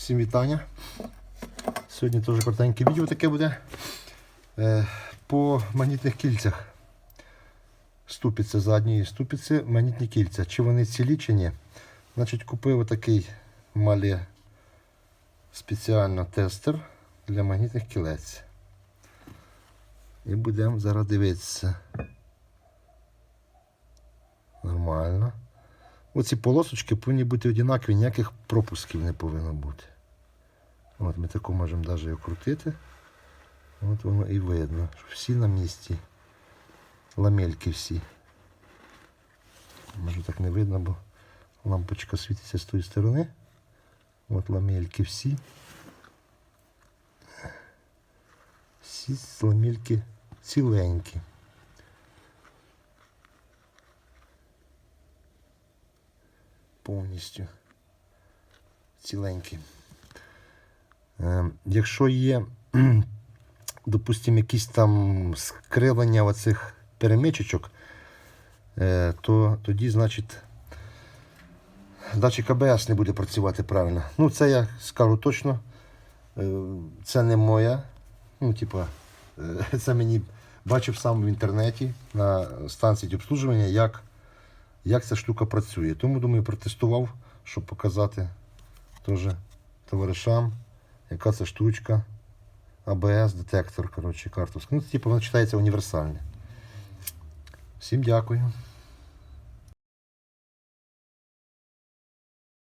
Всім вітання. Сьогодні теж коротеньке відео таке буде. Е, по магнітних кільцях. Ступиці задньої ступиці, магнітні кільця. Чи вони цілі, чи ні. Значить, купив отакий мале спеціально тестер для магнітних кілець. І будемо зараз дивитися. Нормально. Оці полосочки повинні бути однакові, ніяких пропусків не повинно бути. От ми таку можемо навіть окрутити. От воно і видно, що всі на місці. Ламельки всі. Може так не видно, бо лампочка світиться з тої сторони. От ламельки всі. Всі ламельки ціленькі. Повністю ціленькі. Е, якщо є, допустимо, якісь там скривлення оцих перемичечок, е, то тоді, значить, датчик АБС не буде працювати правильно. Ну, це я скажу точно. Е, це не моя. Ну, типа, е, це мені бачив сам в інтернеті на станції обслужування, як як ця штука працює. Тому, думаю, протестував, щоб показати теж товаришам, яка це штучка. АБС, детектор, коротше, карту. Ну, типу, вона читається універсальне. Всім дякую.